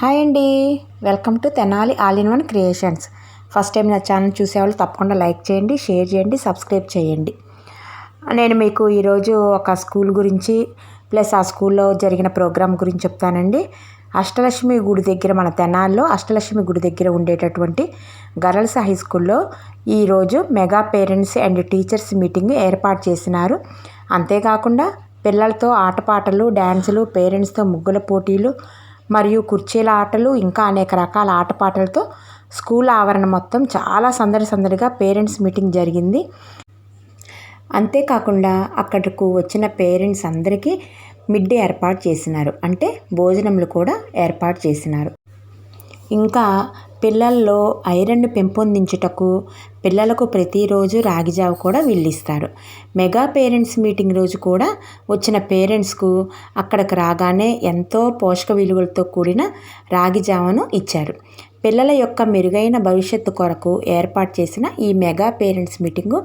Hi అండి. Welcome to Tenali all in one creations. First time నా channel చూసేవాళ్ళు తప్పకుండా లైక్ చేయండి షేర్ చేయండి సబ్స్క్రైబ్ చేయండి. నేను మీకు ఈరోజు ఒక స్కూల్ గురించి ప్లస్ ఆ స్కూల్లో జరిగిన ప్రోగ్రాం గురించి చెప్తానండి. అష్టలక్ష్మి గుడి దగ్గర మన తెనాల్లో అష్టలక్ష్మి గుడి దగ్గర ఉండేటటువంటి గర్ల్స్ హై స్కూల్లో ఈరోజు mega parents and teachers meeting ఏర్పాటు చేసినారు. అంతేకాకుండా పిల్లలతో ఆటపాటలు డ్యాన్సులు పేరెంట్స్తో ముగ్గుల పోటీలు మరియు కుర్చీల ఆటలు ఇంకా అనేక రకాల ఆటపాటలతో స్కూల్ ఆవరణ మొత్తం చాలా సందడి సందడిగా పేరెంట్స్ మీటింగ్ జరిగింది. అంతేకాకుండా అక్కడకు వచ్చిన పేరెంట్స్ అందరికీ మిడ్ డే ఏర్పాటు చేసినారు. అంటే భోజనములు కూడా ఏర్పాటు చేసినారు. ఇంకా పిల్లల్లో ఐరన్ పెంపొందించుటకు పిల్లలకు ప్రతిరోజు రాగిజావ కూడా వీళ్ళిస్తారు. మెగా పేరెంట్స్ మీటింగ్ రోజు కూడా వచ్చిన పేరెంట్స్కు అక్కడికి రాగానే ఎంతో పోషక విలువలతో కూడిన రాగిజావను ఇచ్చారు. పిల్లల యొక్క మెరుగైన భవిష్యత్తు కొరకు ఏర్పాటు చేసిన ఈ మెగా పేరెంట్స్ మీటింగు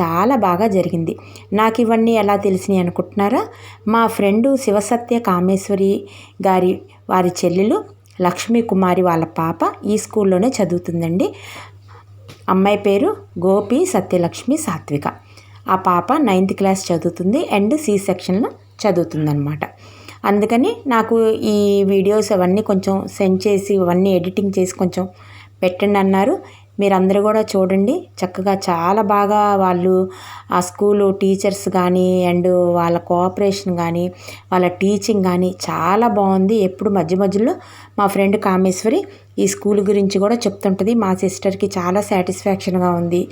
చాలా బాగా జరిగింది. నాకు ఇవన్నీ ఎలా తెలిసినాయి అనుకుంటున్నారా? మా ఫ్రెండు శివసత్య కామేశ్వరి గారి వారి చెల్లెలు లక్ష్మీ కుమారి వాళ్ళ పాప ఈ స్కూల్లోనే చదువుతుందండి. అమ్మాయి పేరు గోపి సత్యలక్ష్మి సాత్విక. ఆ పాప నైన్త్ క్లాస్ చదువుతుంది అండ్ సి సెక్షన్లో చదువుతుందనమాట అందుకని నాకు ఈ వీడియోస్ అవన్నీ కొంచెం సెండ్ చేసి ఇవన్నీ ఎడిటింగ్ చేసి కొంచెం పెట్టండి అన్నారు. మీరందరూ కూడా చూడండి. చక్కగా చాలా బాగా వాళ్ళు ఆ స్కూలు టీచర్స్ కానీ అండ్ వాళ్ళ కోఆపరేషన్ కానీ వాళ్ళ టీచింగ్ కానీ చాలా బాగుంది. ఎప్పుడు మధ్య మధ్యలో మా ఫ్రెండ్ కామేశ్వరి ఈ స్కూల్ గురించి కూడా చెప్తుంటుంది. మా సిస్టర్కి చాలా సాటిస్ఫాక్షన్గా ఉంది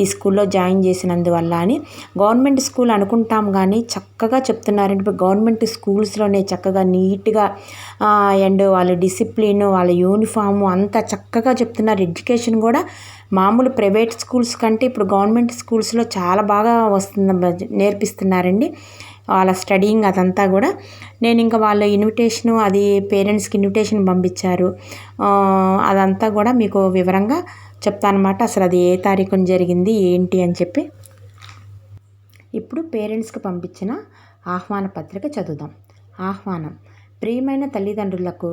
ఈ స్కూల్లో జాయిన్ చేసినందువల్ల అని. గవర్నమెంట్ స్కూల్ అనుకుంటాం కానీ చక్కగా చెప్తున్నారంటే ఇప్పుడు గవర్నమెంట్ స్కూల్స్లోనే చక్కగా నీట్గా అండ్ వాళ్ళ డిసిప్లిన్ వాళ్ళ యూనిఫాము అంతా చక్కగా చెప్తున్నారు. ఎడ్యుకేషన్ కూడా మామూలు ప్రైవేట్ స్కూల్స్ కంటే ఇప్పుడు గవర్నమెంట్ స్కూల్స్లో చాలా బాగా వస్తుంది నేర్పిస్తున్నారండి. వాళ్ళ స్టడీయింగ్ అదంతా కూడా. నేను ఇంకా వాళ్ళ ఇన్విటేషను అది పేరెంట్స్కి ఇన్విటేషన్ పంపించారు. అదంతా కూడా మీకు వివరంగా చెప్తానమాట. అసలు అది ఏ తారీఖున జరిగింది ఏంటి అని చెప్పి. ఇప్పుడు పేరెంట్స్కి పంపించిన ఆహ్వాన పత్రిక చదువుదాం. ఆహ్వానం. ప్రియమైన తల్లిదండ్రులకు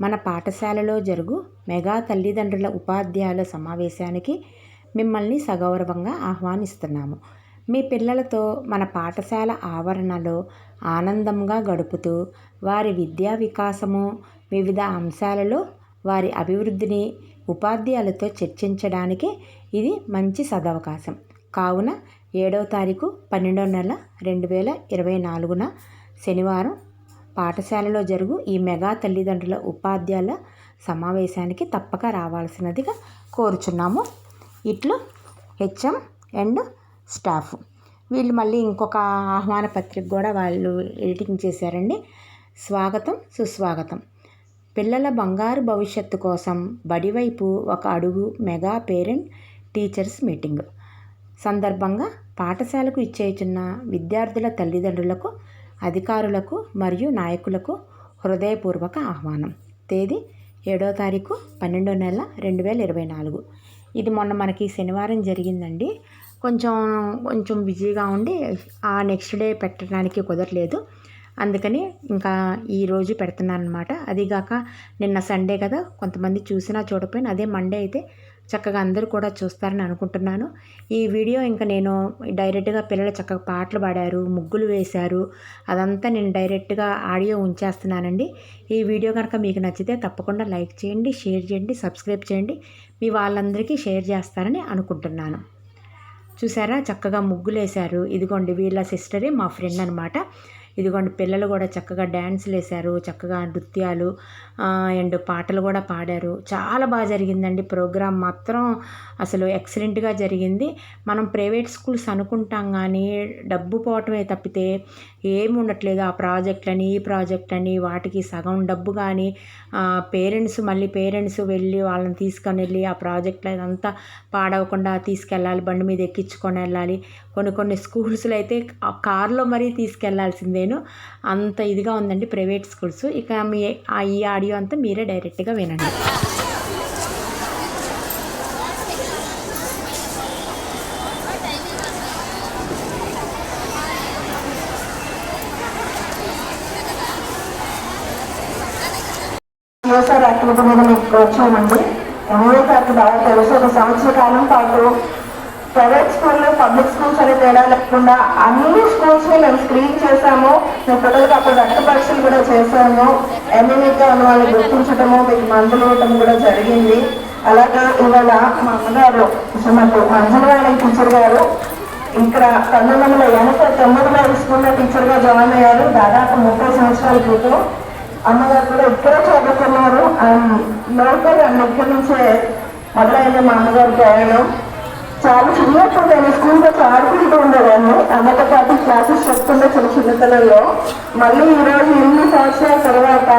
మన పాఠశాలలో జరుగు మెగా తల్లిదండ్రుల ఉపాధ్యాయుల సమావేశానికి మిమ్మల్ని సగౌరవంగా ఆహ్వానిస్తున్నాము. మీ పిల్లలతో మన పాఠశాల ఆవరణలో ఆనందంగా గడుపుతూ వారి విద్యా వికాసము వివిధ అంశాలలో వారి అభివృద్ధిని ఉపాధ్యాయులతో చర్చించడానికి ఇది మంచి సదవకాశం. కావున ఏడవ తారీఖు పన్నెండవ నెల రెండు వేల ఇరవై నాలుగున శనివారం పాఠశాలలో జరుగు ఈ మెగా తల్లిదండ్రుల ఉపాధ్యాయుల సమావేశానికి తప్పక రావాల్సినదిగా కోరుచున్నాము. ఇట్లు హెచ్ఎం అండ్ స్టాఫ్. వీళ్ళు మళ్ళీ ఇంకొక ఆహ్వాన పత్రిక కూడా వాళ్ళు ఎడిటింగ్ చేశారండి. స్వాగతం సుస్వాగతం. పిల్లల బంగారు భవిష్యత్తు కోసం బడివైపు ఒక అడుగు మెగా పేరెంట్ టీచర్స్ మీటింగ్. సందర్భంగా పాఠశాలకు ఇచ్చేచున్న విద్యార్థుల తల్లిదండ్రులకు అధికారులకు మరియు నాయకులకు హృదయపూర్వక ఆహ్వానం. తేదీ ఏడో తారీఖు పన్నెండో నెల రెండు వేల ఇరవై నాలుగు. ఇది మొన్న మనకి శనివారం జరిగిందండి. కొంచెం కొంచెం బిజీగా ఉండి ఆ నెక్స్ట్ డే పెట్టడానికి కుదరలేదు. అందుకని ఇంకా ఈరోజు పెడుతున్నాను అనమాట అదిగాక నిన్న సండే కదా కొంతమంది చూసినా చూడపోయిన అదే మండే అయితే చక్కగా అందరూ కూడా చూస్తారని అనుకుంటున్నాను. ఈ వీడియో ఇంకా నేను డైరెక్ట్గా పిల్లలు చక్కగా పాటలు పాడారు ముగ్గులు వేశారు అదంతా నేను డైరెక్ట్గా ఆడియో ఉంచేస్తున్నానండి. ఈ వీడియో కనుక మీకు నచ్చితే తప్పకుండా లైక్ చేయండి షేర్ చేయండి సబ్స్క్రైబ్ చేయండి. మీ వాళ్ళందరికీ షేర్ చేస్తారని అనుకుంటున్నాను. చూసారా? చక్కగా ముగ్గులు వేశారు ఇదిగోండి వీళ్ళ సిస్టరే మా ఫ్రెండ్ అనమాట ఇదిగోండి పిల్లలు కూడా చక్కగా డ్యాన్సులు వేశారు చక్కగా నృత్యాలు అండ్ పాటలు కూడా పాడారు. చాలా బాగా జరిగిందండి ప్రోగ్రాం. మాత్రం అసలు ఎక్సలెంట్గా జరిగింది. మనం ప్రైవేట్ స్కూల్స్ అనుకుంటాం కానీ డబ్బు పోవటమే తప్పితే ఏమి ఉండట్లేదు. ఆ ప్రాజెక్టులని ఈ ప్రాజెక్టులని వాటికి సగం డబ్బు కానీ పేరెంట్స్ మళ్ళీ పేరెంట్స్ వెళ్ళి వాళ్ళని తీసుకొని వెళ్ళి ఆ ప్రాజెక్టులు అంతా పాడవకుండా తీసుకెళ్ళాలి బండి మీద ఎక్కించుకొని వెళ్ళాలి. కొన్ని కొన్ని స్కూల్స్లో అయితే ఆ కార్లో మరీ నేను అంత ఇదిగా ఉందండి ప్రైవేట్ స్కూల్స్. ఇక మీ ఈ ఆడియో అంతా మీరే డైరెక్ట్గా వినండి. సిఎస్ఆర్ యాక్టివిటీ మీద మీకు వచ్చామండి ఎంఓఏ గారికి బాగా తెలుసు. ఒక సంవత్సర కాలం పాటు ప్రైవేట్ స్కూల్లో పబ్లిక్ స్కూల్స్ అనే తేడా లేకుండా అన్ని స్కూల్స్ని మేము స్క్రీన్ చేసాము మేము పిల్లలకి అప్పుడు రక్త పరీక్షలు కూడా చేశాము. MMH ఎమ్యూనిటీగా ఉన్న వాళ్ళని గుర్తించడము మీకు మందులు ఇవ్వడం కూడా జరిగింది. అలాగా ఇవాళ మా అమ్మగారు మాకు మంజులవాణి టీచర్ గారు ఇక్కడ పంతొమ్మిది వందల ఎనభై తొమ్మిది వేల స్కూల్లో టీచర్గా జాయిన్ అయ్యారు. దాదాపు ముప్పై సంవత్సరాల క్రితం. అమ్మగారు కూడా ఇక్కడే చదువుకున్నారు అండ్ లోకల్ అండ్ నుంచే మొదలైంది మా అమ్మగారు ప్రయాణం. చాలా చిన్నప్పుడు నేను స్కూల్లో ఆడుకుంటూ ఉండేదాన్ని. అమ్మతో పాటు క్లాసెస్ చెప్తుండే చిన్న చిన్నతనంలో. మళ్ళీ ఈ రోజు సంవత్సరాల తర్వాత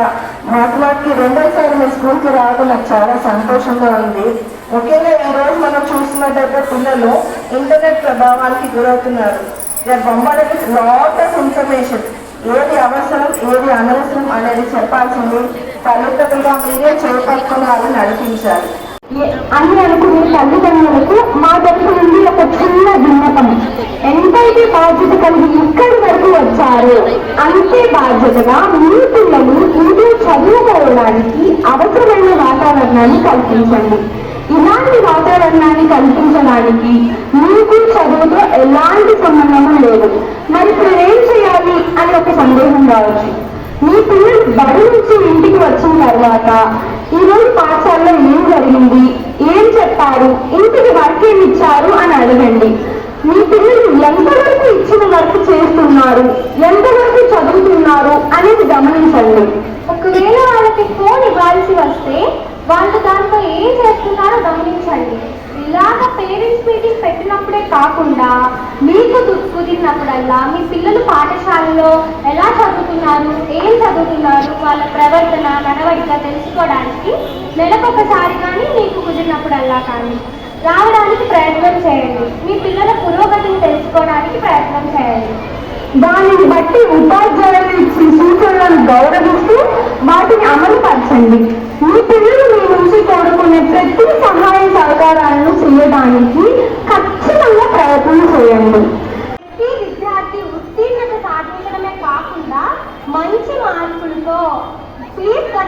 మాట్లాడికి రెండోసారి మీ స్కూల్కి రావడం నాకు చాలా సంతోషంగా ఉంది. ముఖ్యంగా ఈ రోజు మనం చూస్తున్నట్టయితే పిల్లలు ఇంటర్నెట్ ప్రభావానికి గురవుతున్నారు. బొమ్మలకి లాట్ ఆఫ్ ఇన్ఫర్మేషన్ ఏది అవసరం ఏది అనవసరం అనేది చెప్పాల్సింది. తల్లిదండ్రులుగా మీరే చేపట్టుకుని వాళ్ళని నడిపించాలి. అని అనుకునే తల్లిదండ్రులకు మా తరపు నుండి ఒక చిన్న విన్నపం. ఎంతైతే బాధ్యత కలిగి ఇక్కడి వరకు వచ్చారో అంతే బాధ్యతగా మీ పిల్లలు ఇంట్లో చదువుకోవడానికి అవసరమైన వాతావరణాన్ని కల్పించండి. ఇలాంటి వాతావరణాన్ని కల్పించడానికి మీకు చదువుతో ఎలాంటి సంబంధం లేదు. మరి ఇప్పుడు ఏం చేయాలి అని ఒక సందేహం రావచ్చు. మీ పిల్లలు బడి నుంచి ఇంటికి వచ్చిన తర్వాత ఈ రోజు పాఠశాలలో ఏం జరిగింది? ఏం చెప్పారు? ఇంటికి వర్క్ ఏమి ఇచ్చారు అని అడగండి. మీ పిల్లలు ఎంతవరకు ఇచ్చిన వర్క్ చేస్తున్నారు? ఎంతవరకు చదువుతున్నారు అనేది గమనించండి. ఒకవేళ వాళ్ళకి ఫోన్ ఇవ్వాల్సి వస్తే వాళ్ళు దాంట్లో ఏం చేస్తున్నారో గమనించండి. ఇలాగ పేరెంట్స్ మీటింగ్ పెట్టినప్పుడే కాకుండా మీకు దు- కుదిరినప్పుడల్లా మీ పిల్లలు పాఠశాలలో ఎలా చదువుతున్నారు ఏం చదువుతున్నారు వాళ్ళ ప్రవర్తన నడవడిక తెలుసుకోవడానికి నెలకొకసారి కానీ మీకు కుదిరినప్పుడల్లా కానీ రావడానికి ప్రయత్నం చేయండి. మీ పిల్లల పురోగతిని తెలుసుకోవడానికి ప్రయత్నం చేయండి. దానిని బట్టి ఉపాధ్యాయులు ఇచ్చి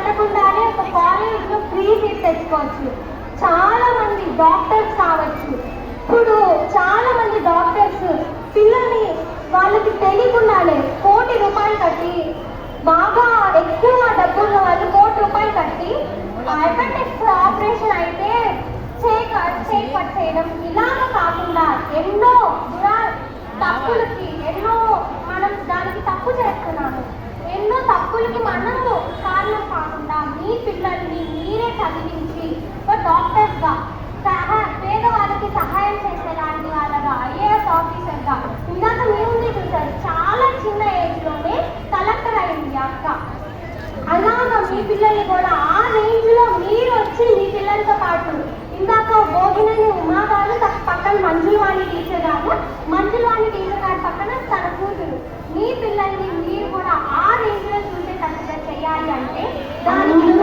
కట్టకుండానే ఒక కాలేజ్లో ఫ్రీ సీట్ తెచ్చుకోవచ్చు. చాలా మంది డాక్టర్స్ కావచ్చు. ఇప్పుడు చాలా మంది డాక్టర్స్ పిల్లల్ని వాళ్ళకి తెలియకుండానే కోటి రూపాయలు కట్టి బాగా ఎక్కువ డబ్బులు వాళ్ళు కోటి రూపాయలు కట్టి అపెండిక్స్ ఆపరేషన్ అయితే చేక చేపట్ చేయడం ఇలాగ కాకుండా ఎన్నో దురా తప్పులకి ఎన్నో మనం దానికి తప్పు చేస్తున్నాము. ఎన్నో తప్పులకి మనము కారణం కాకుండా మీ పిల్లల్ని మీరే చదివించి ఒక డాక్టర్స్గా సహా పేదవాళ్ళకి సహాయం చేసేలాంటి వాళ్ళగా ఐఏఎస్ ఆఫీసర్గా. ఇందాక మీ ముందే చూసారు చాలా చిన్న ఏజ్లోనే కలెక్టర్ అయింది అక్క. అలాగా మీ పిల్లల్ని కూడా ఆ రేంజ్లో మీరు వచ్చి మీ పిల్లలతో పాటు ఇందాక భోగినని ఉమా గారు పక్కన మంజులవాణి టీచర్ గారు మన టీచర్ గారి పక్కన తన కూతురు మీ పిల్లల్ని మీరు కూడా ఆ రేంజ్లో చూసేటట్టుగా చేయాలి అంటే